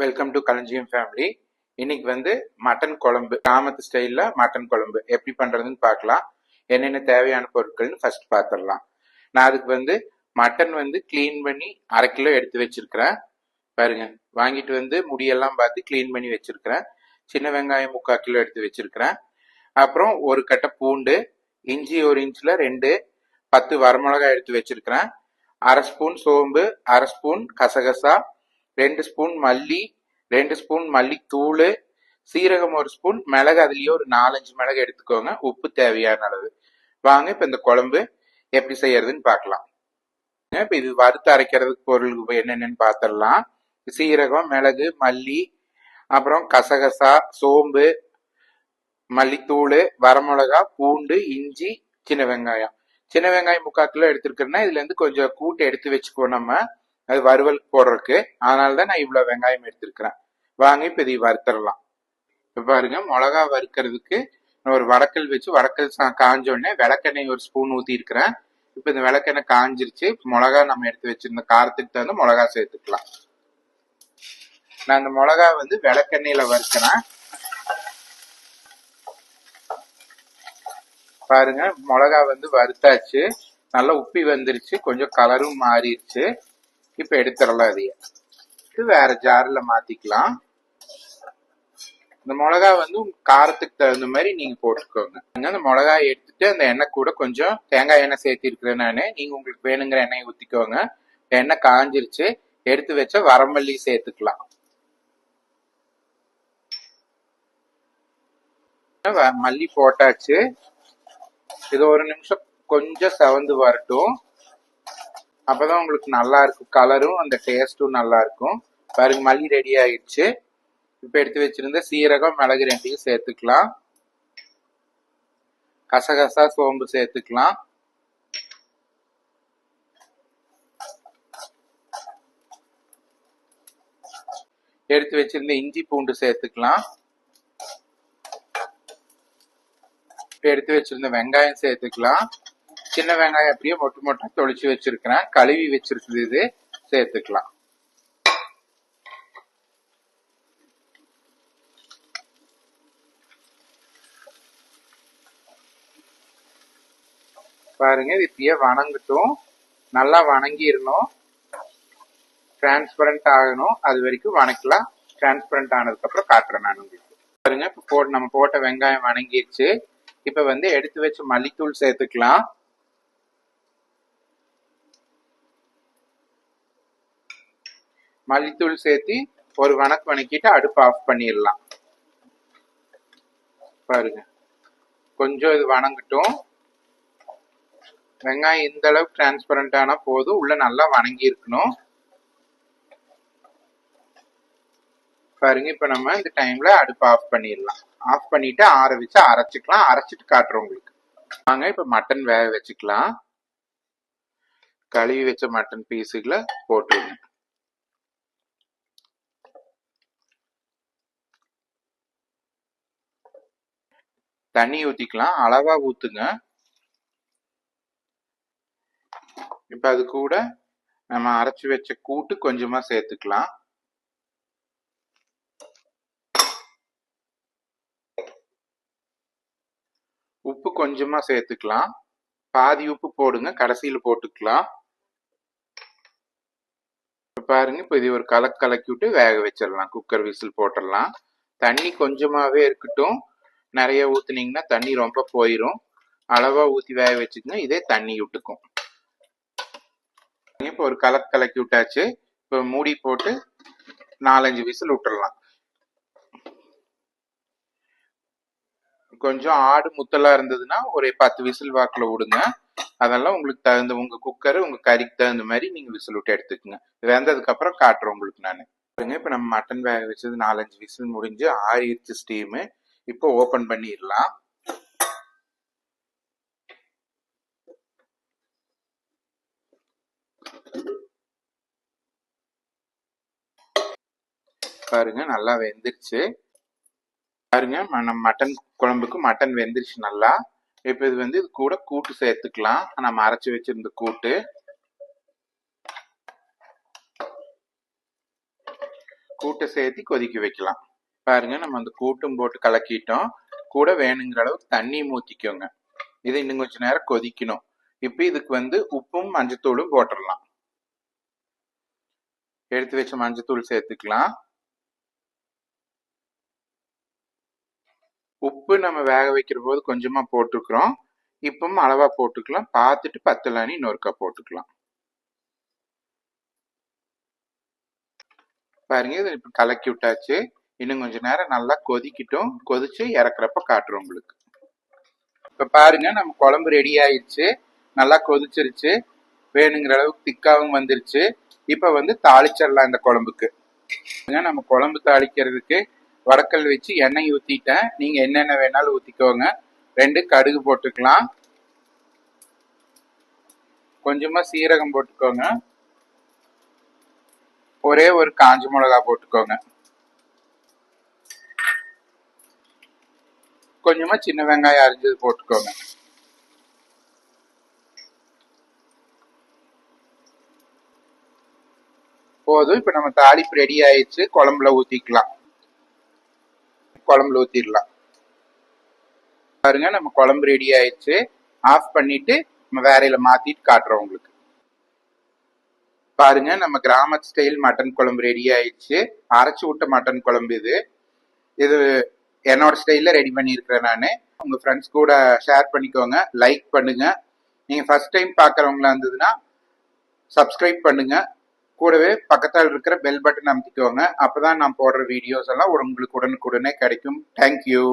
Welcome to களஞ்சியம் family இன்னைக்கு வந்து மட்டன் குழம்பு. கிராமத்து ஸ்டைலில் மட்டன் குழம்பு. எப்படி பண்ணுறதுன்னு பார்க்கலாம். என்னென்ன தேவையான பொருட்கள்னு ஃபர்ஸ்ட் பார்த்துடலாம் நான் அதுக்கு வந்து மட்டன் வந்து க்ளீன் பண்ணி அரை கிலோ எடுத்து வச்சிருக்கிறேன். பாருங்க. வாங்கிட்டு வந்து முடியெல்லாம் பார்த்து க்ளீன் பண்ணி வச்சிருக்கிறேன். சின்ன வெங்காயம் முக்கால் கிலோ எடுத்து வச்சிருக்கிறேன். அப்புறம் ஒரு கட்டை பூண்டு இஞ்சி ஒரு இன்ச்சில் ரெண்டு பத்து வரமிளகாய் எடுத்து வச்சிருக்கிறேன். அரை ஸ்பூன் சோம்பு அரை ஸ்பூன் கசகசா ரெண்டு ஸ்பூன் மல்லி ரெண்டு ஸ்பூன் மல்லித்தூள் சீரகம் ஒரு ஸ்பூன் மிளகு அதுலேயே ஒரு நாலஞ்சு மிளகு எடுத்துக்கோங்க. உப்பு தேவையான அளவு. வாங்க இப்போ இந்த குழம்பு எப்படி செய்யறதுன்னு பார்க்கலாம். இப்போ இது வறுத்து அரைக்கிறதுக்கு பொருள் என்னென்னு பார்த்துடலாம் சீரகம் மிளகு மல்லி அப்புறம் கசகசா சோம்பு மல்லித்தூள் வரமிளகா பூண்டு இஞ்சி சின்ன வெங்காயம். சின்ன வெங்காயம் முக்கால் கிலோ எடுத்துருக்கேன்னா இதுலேருந்து கொஞ்சம் கூட்டு எடுத்து வச்சுக்குவோம் நம்ம. அது வறுவல் போடுறதுக்கு. அதனால தான் நான் இவ்வளோ வெங்காயம் எடுத்திருக்கிறேன். வாங்கி இப்போ இதை வறுத்துடலாம் இப்போ பாருங்க மிளகா வறுக்கிறதுக்கு நான் ஒரு வடக்கல் வச்சு வடக்கல் சா காஞ்ச உடனே விளக்கெண்ணெய் ஒரு ஸ்பூன் ஊற்றி இருக்கிறேன் இப்போ இந்த விளக்கெண்ணெய் காஞ்சிருச்சு. மிளகா நம்ம எடுத்து வச்சிருந்த காரத்துக்கு தகுந்த மிளகா சேர்த்துக்கலாம். நான் இந்த மிளகா வந்து விளக்கெண்ணெயில் வறுக்கிறேன். பாருங்க மிளகா வந்து வறுத்தாச்சு. நல்லா உப்பி வந்துருச்சு. கொஞ்சம் கலரும் மாறிடுச்சு. இப்ப எடுத்துடலாம் அதைய இது வேற ஜார்ல மாத்திக்கலாம். இந்த மிளகா வந்து காரத்துக்கு தகுந்த மாதிரி நீங்க போட்டுக்கோங்க. அந்த மிளகாய் எடுத்துட்டு அந்த எண்ணெய் கூட கொஞ்சம் தேங்காய் எண்ணெய் சேர்த்திருக்கிறேன் நான். நீங்க உங்களுக்கு வேணுங்கிற எண்ணெயை ஊத்திக்கோங்க. எண்ணெய் காஞ்சிருச்சு. எடுத்து வச்ச வரமல்லி சேர்த்துக்கலாம். மல்லி போட்டாச்சு. இது ஒரு நிமிஷம் கொஞ்சம் செவந்து வரட்டும். அப்பதான் உங்களுக்கு நல்லா இருக்கும். கலரும் அந்த டேஸ்டும் நல்லா இருக்கும். பாருங்க மல்லி ரெடி ஆயிடுச்சு. இப்ப எடுத்து வச்சிருந்த சீரகம் மிளகு ரெண்டையும் சேர்த்துக்கலாம். கசகசா சோம்பு சேர்த்துக்கலாம். எடுத்து வச்சிருந்த இஞ்சி பூண்டு சேர்த்துக்கலாம். இப்ப எடுத்து வச்சிருந்த வெங்காயம் சேர்த்துக்கலாம். சின்ன வெங்காயம் அப்படியே மொட்டு மொட்டா தொளிச்சு வச்சிருக்கிறேன். கழுவி வச்சிருக்குது இது. சேர்த்துக்கலாம். பாருங்க இது இப்பயே வணங்கட்டும். நல்லா வணங்கிடணும் டிரான்ஸ்பரண்ட் ஆகணும். அது வரைக்கும் வணக்கலாம். டிரான்ஸ்பரண்ட் ஆனதுக்கு அப்புறம் காட்டுறேன் நான் உங்களுக்கு. பாருங்க இப்போ போட்டு நம்ம போட்ட வெங்காயம் வணங்கிருச்சு. இப்ப வந்து எடுத்து வச்சு மல்லித்தூள் சேர்த்துக்கலாம். மல்லித்தூள் சேர்த்து ஒரு வணக்கு வணக்கிட்டு அடுப்பு ஆஃப் பண்ணிடலாம். பாருங்க. கொஞ்சம் இது வணங்கட்டும். வெங்காயம் இந்த அளவுக்கு டிரான்ஸ்பரண்ட் ஆனா போதும். உள்ள நல்லா வணங்கி இருக்கணும். பாருங்க இப்ப நம்ம இந்த டைம்ல அடுப்பு ஆஃப் பண்ணிடலாம். ஆஃப் பண்ணிட்டு ஆற வச்சு அரைச்சிக்கலாம். அரைச்சிட்டு காட்டுறோம் உங்களுக்கு. வாங்க இப்ப மட்டன் வேக வச்சுக்கலாம். கழுவி வச்ச மட்டன் பீஸுகளை போட்டுருங்க. தண்ணி ஊற்றிக்கலாம் அளவாக ஊற்றுங்க இப்போ அது கூட நம்ம அரைச்சி வச்ச கூட்டு கொஞ்சமாக சேர்த்துக்கலாம். உப்பு கொஞ்சமாக சேர்த்துக்கலாம். பாதி உப்பு போடுங்க. கடைசியில் போட்டுக்கலாம். இப்போ பாருங்க இப்போ இது ஒரு கலக்கு கலக்கி விட்டு வேக வச்சிடலாம். குக்கர் விசில் போட்டுடலாம். தண்ணி கொஞ்சமாகவே இருக்கட்டும். நிறைய ஊற்றுனீங்கன்னா தண்ணி ரொம்ப போயிடும் அளவாக ஊற்றி வேக வச்சுக்கங்க. இதே தண்ணி விட்டுக்கும் இப்போ ஒரு கலக்கு கலக்கி விட்டாச்சு. இப்போ மூடி போட்டு நாலஞ்சு விசில் விட்டுறலாம். கொஞ்சம் ஆடு முத்தலா இருந்ததுன்னா ஒரு பத்து விசில் வாக்கில் விடுங்க. அதெல்லாம் உங்களுக்கு தகுந்த உங்க குக்கர் உங்க கறிக்கு தகுந்த மாதிரி நீங்க விசில் விட்டு எடுத்துக்கோங்க. வெந்ததுக்கு அப்புறம் காட்டுறேன் உங்களுக்கு நான். பாருங்க இப்போ நம்ம மட்டன் வேக வச்சது நாலஞ்சு விசில் முடிஞ்சு ஆறிடுச்சு ஸ்டீமு இப்போ ஓபன் பண்ணிடலாம். பாருங்க நல்லா வெந்துருச்சு. பாருங்க ம- நம்ம மட்டன் குழம்புக்கு மட்டன் வெந்துருச்சு நல்லா. இப்போ இது வந்து இது கூட கூட்டு சேர்த்துக்கலாம். நம்ம அரைச்சு வச்சிருந்த கூட்டு. கூட்டை சேர்த்து கொதிக்க வைக்கலாம். பாருங்க நம்ம அந்த கூட்டும் போட்டு கலக்கிட்டோம். கூட வேணுங்கிற அளவுக்கு தண்ணி ஊற்றிக்கோங்க இதை இன்னும் கொஞ்ச நேரம் கொதிக்கணும். இப்போ இதுக்கு வந்து உப்பும் மஞ்சத்தூளும் போட்டுடலாம். எடுத்து வச்ச மஞ்சத்தூள் சேர்த்துக்கலாம். உப்பு நம்ம வேக வைக்கிற போது கொஞ்சமா போட்டுக்கிறோம். இப்பவும் அளவா போட்டுக்கலாம். பார்த்துட்டு பத்தலானி இன்னொருக்கா போட்டுக்கலாம். பாருங்க இதை இப்ப கலக்கி விட்டாச்சு. இன்னும் கொஞ்ச நேரம் நல்லா கொதிக்கட்டும். கொதிச்சு இறக்குறப்ப காட்டுறோம் உங்களுக்கு. இப்போ பாருங்க நம்ம குழம்பு ரெடி ஆயிடுச்சு. நல்லா கொதிச்சிருச்சு. வேணுங்கிற அளவுக்கு திக்காவும் வந்துருச்சு. இப்போ வந்து தாளிச்சிடலாம் இந்த குழம்புக்கு. நம்ம குழம்பு தாளிக்கிறதுக்கு வடக்கல் வச்சு எண்ணெய் ஊற்றிட்டேன் நீங்கள் என்னென்ன வேணாலும் ஊற்றிக்கோங்க ரெண்டு கடுகு போட்டுக்கலாம். கொஞ்சமாக சீரகம் போட்டுக்கோங்க. ஒரே ஒரு காஞ்ச மிளகா போட்டுக்கோங்க. கொஞ்சமா சின்ன வெங்காயம் அரிஞ்சது போட்டுக்கோங்க. போதும். இப்ப நம்ம தாளிப்பு ரெடி ஆயிடுச்சு. குழம்புல ஊத்திக்கலாம். குழம்புல ஊத்திடலாம். பாருங்க நம்ம குழம்பு ரெடி ஆயிடுச்சு. ஆஃப் பண்ணிட்டு நம்ம வேறையில மாத்திட்டு காட்டுறோம் உங்களுக்கு. பாருங்க நம்ம கிராமத்து ஸ்டைல் மட்டன் குழம்பு ரெடி ஆயிடுச்சு. அரைச்சு விட்ட மட்டன் குழம்பு இது. இது என்னோட ஸ்டைலில் ரெடி பண்ணியிருக்கிறேன் நான். உங்கள் ஃப்ரெண்ட்ஸ் கூட ஷேர் பண்ணிக்கோங்க லைக் பண்ணுங்கள் நீங்கள் ஃபர்ஸ்ட் டைம் பார்க்குறவங்களா இருந்ததுன்னா சப்ஸ்கிரைப் பண்ணுங்கள் கூடவே பக்கத்தில் இருக்கிற பெல் பட்டன் அமைத்திக்கோங்க. அப்பதான் நான் போடுற வீடியோஸ் எல்லாம் உங்களுக்கு உடனுக்குடனே கிடைக்கும் தேங்க்யூ